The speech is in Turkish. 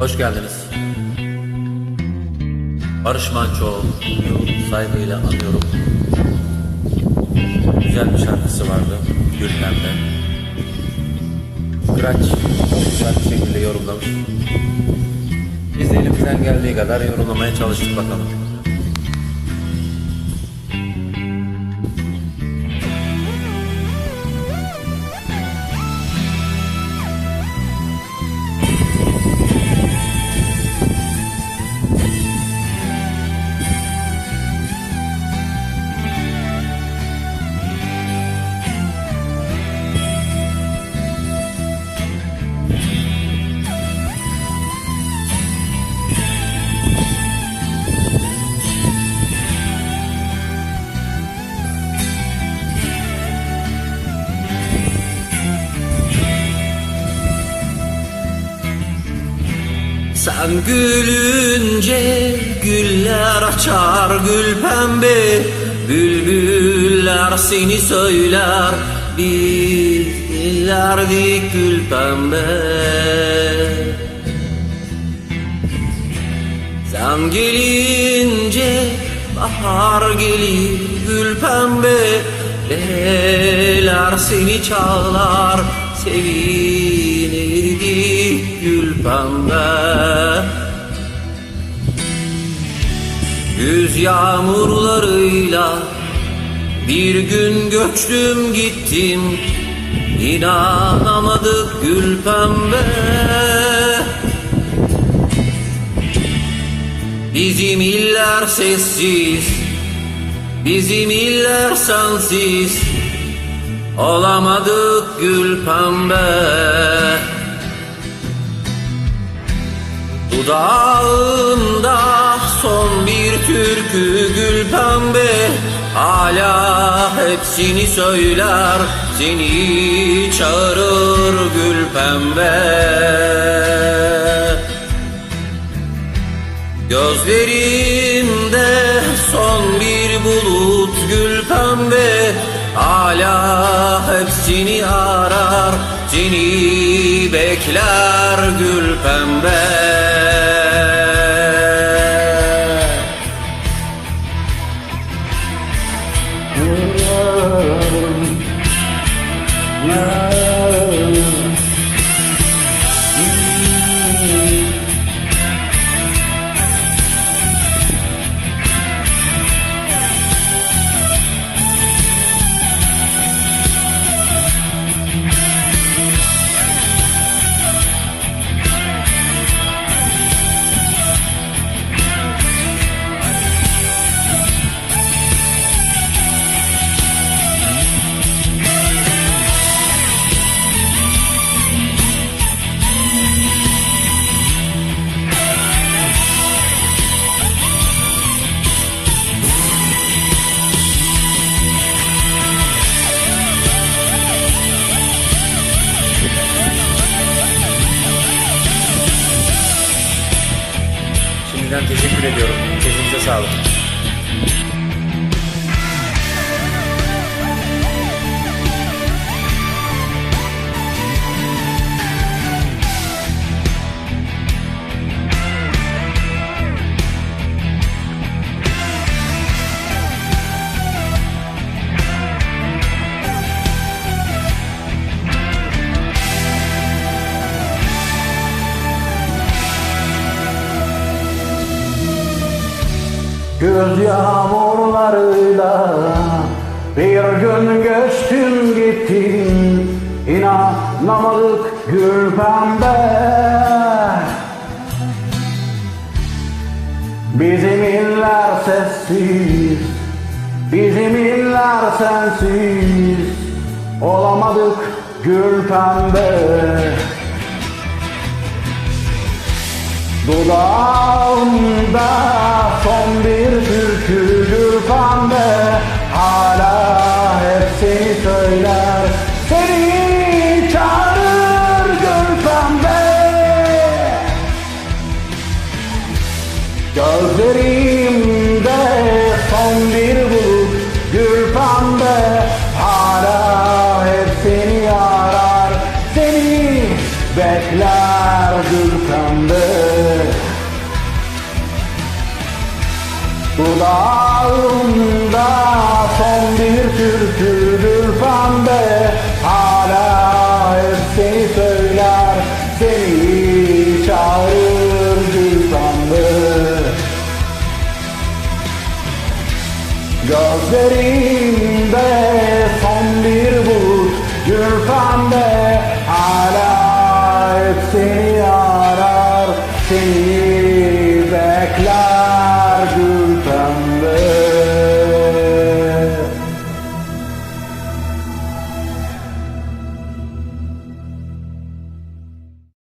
Hoş geldiniz. Barış Manço'yu saygıyla anıyorum. Güzel bir şarkısı vardı. Gülpembe. Kıraç güzel bir şekilde yorumlamış. Biz de elimizden geldiği kadar yorumlamaya çalıştık bakalım. Sen gülünce güller açar gül pembe Bülbüller seni söyler. Biz dillerdik gül pembe. Sen gelince bahar gelir gül pembe Leyler seni çağlar sevinirdik gül pembe. Güz yağmurlarıyla bir gün göçtüm gittim İnanamadık gül pembe. Bizim iller sessiz Bizim iller sensiz Olamadık gül pembe. Dudağında son bir türkü gül pembe. Hala hepsini söyler Seni çağırır gül pembe. Gözlerimde Hala hepsini arar Seni bekler gül pembe Şimdiden teşekkür ediyorum. Sesinize sağlık. Göz yağmurlarıyla bir gün geçtim gittim. İnanamadık gül pembe. Bizim iller sessiz Bizim iller sensiz. Olamadık gül pembe Dudağımda son bir türkü gül pembe. Hala hep seni söyler Seni çağırır gül pembe. Gözlerimde son bir Dudağımda son bir türküdür pembe. Hala hep seni söyler Seni çağırır gül pembe. Gözlerimde son bir bulut gül pembe. Hala hep seni arar Seni bekler gül